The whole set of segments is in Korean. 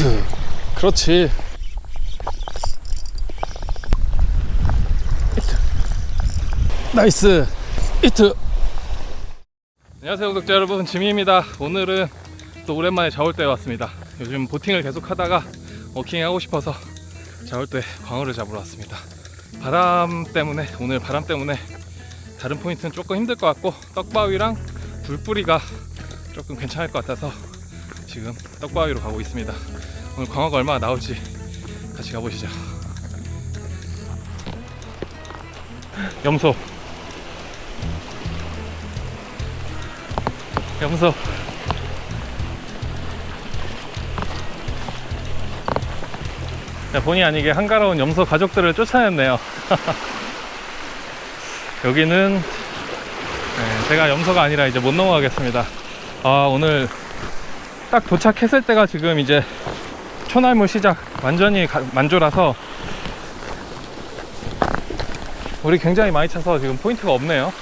이트 그렇지. 이트. 나이스. 이트. 안녕하세요 구독자 여러분. 지미입니다. 오늘은 또 오랜만에 자올대에 왔습니다. 요즘 보팅을 계속 하다가 워킹 하고 싶어서 자올대 광어를 잡으러 왔습니다. 바람 때문에 오늘 바람 때문에 다른 포인트는 조금 힘들 것 같고 떡바위랑 불뿌리가 조금 괜찮을 것 같아서 지금 떡바위로 가고 있습니다. 오늘 광어가 얼마나 나올지 같이 가보시죠. 염소. 염소. 야, 본의 아니게 한가로운 염소 가족들을 쫓아냈네요. 여기는 네, 제가 염소가 아니라 이제 못 넘어가겠습니다. 아 오늘 딱 도착했을 때가 지금 이제 초날물 시작 완전히 가- 만조라서 우리 굉장히 많이 차서 지금 포인트가 없네요.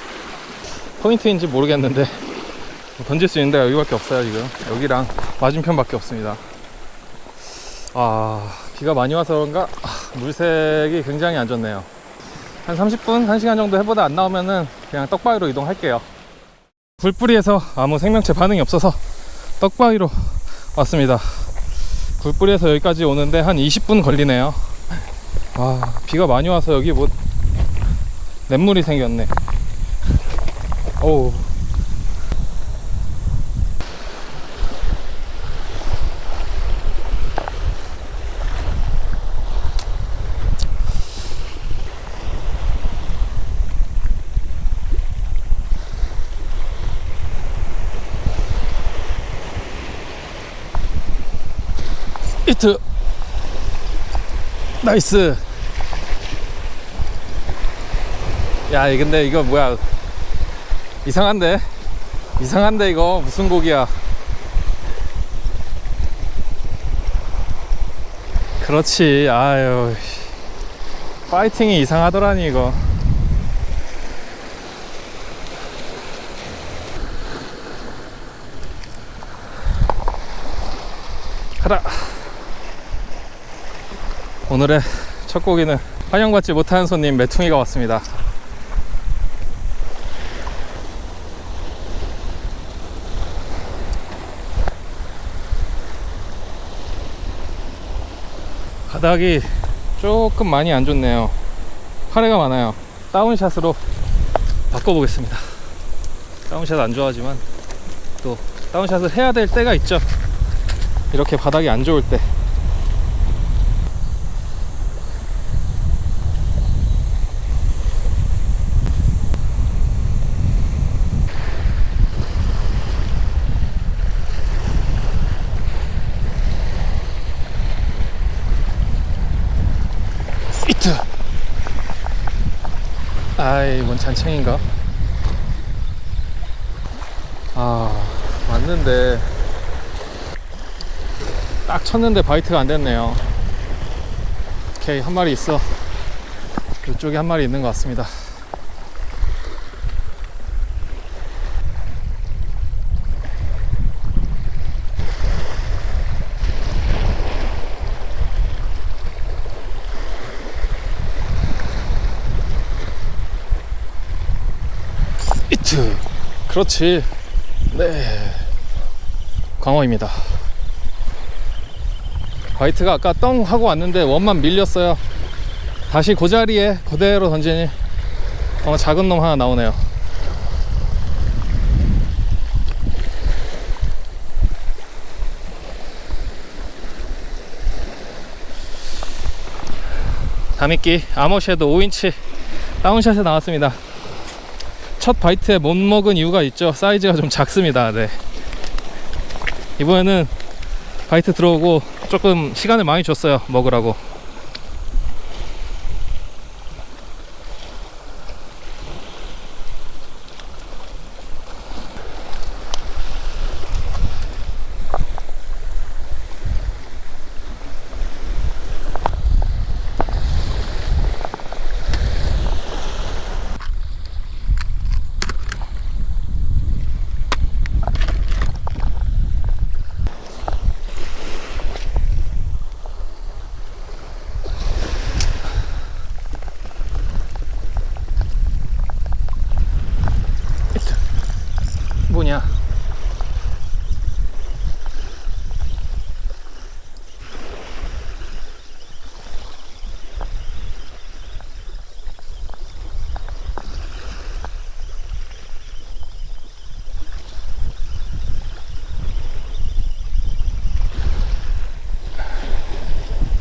포인트인지 모르겠는데 뭐 던질 수 있는 데가 여기밖에 없어요 지금 여기랑 맞은편 밖에 없습니다. 아 비가 많이 와서 그런가 아, 물색이 굉장히 안 좋네요. 한 30분, 1시간 정도 해보다 안 나오면은 그냥 떡바위로 이동할게요. 굴뿌리에서 아무 생명체 반응이 없어서 떡바위로 왔습니다. 굴뿌리에서 여기까지 오는데 한 20분 걸리네요. 와, 비가 많이 와서 여기 뭐 냇물이 생겼네. 오. 히트. 나이스. 야 이- 근데 이거 뭐야? 이상한데? 이상한데 이거? 무슨 고기야? 그렇지. 아유 씨. 파이팅이 이상하더라니 이거. 가라 오늘의 첫 고기는 환영받지 못한 손님 메퉁이가 왔습니다. 바닥이 조금 많이 안 좋네요. 파래가 많아요. 다운샷으로 바꿔보겠습니다. 다운샷 안 좋아하지만 또 다운샷을 해야 될 때가 있죠. 이렇게 바닥이 안 좋을 때. 이트 아이 뭔 잔챙인가? 아 맞는데. 딱 쳤는데 바이트가 안 됐네요. 오케이 한 마리 있어. 그쪽에 한 마리 있는 것 같습니다 이트 그렇지. 네. 광어입니다. 화이트가 아까 떵 하고 왔는데 원만 밀렸어요. 다시 그 자리에 그대로 던지니 어, 작은 놈 하나 나오네요. 다미끼 아머쉐도 5인치 다운샷에 나왔습니다 첫 바이트에 못 먹은 이유가 있죠. 사이즈가 좀 작습니다. 네. 이번에는 바이트 들어오고 조금 시간을 많이 줬어요. 먹으라고.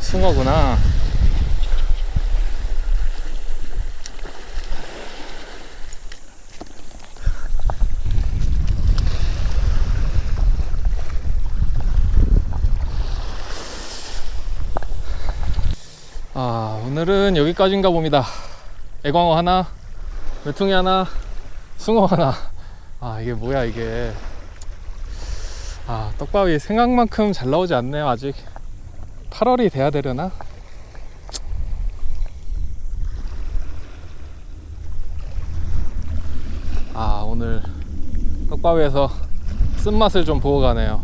숭어구나. 아, 오늘은 여기까지인가 봅니다. 애광어 하나, 메퉁이 하나, 숭어 하나. 아, 이게 뭐야, 이게. 아, 떡밥이 생각만큼 잘 나오지 않네요, 아직. 8월이 돼야 되려나? 아, 오늘 떡밥에서 쓴맛을 좀 보고 가네요.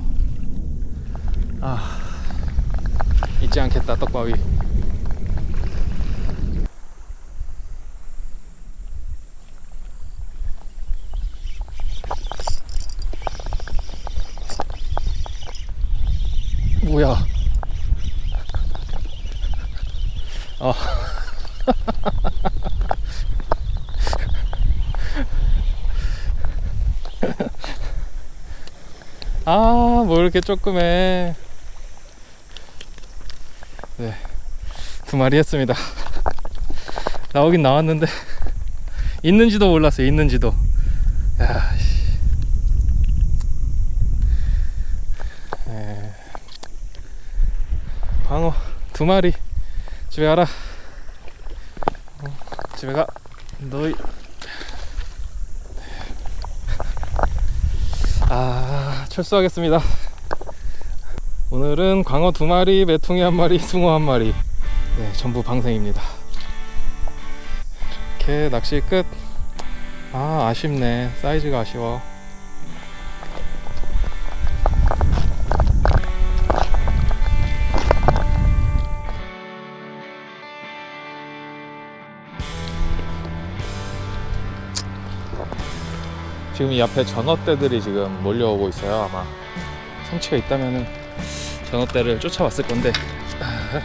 아, 잊지 않겠다, 떡밥이. 뭐야? 어. 아, 뭐 이렇게 조금 해. 네. 두 마리 했습니다. 나오긴 나왔는데, 있는지도 몰랐어요, 있는지도. 야, 씨. 에. 광어 두 마리 집에 가라. 어, 집에 가. 너희. 아 철수하겠습니다. 오늘은 광어 두 마리 메퉁이 한 마리 숭어 한 마리. 네 전부 방생입니다. 이렇게 낚시 끝 아 아쉽네. 사이즈가 아쉬워 지금 이 앞에 전어떼들이 지금 몰려오고 있어요. 아마 성취가 있다면은 전어떼를 쫓아왔을 건데 아,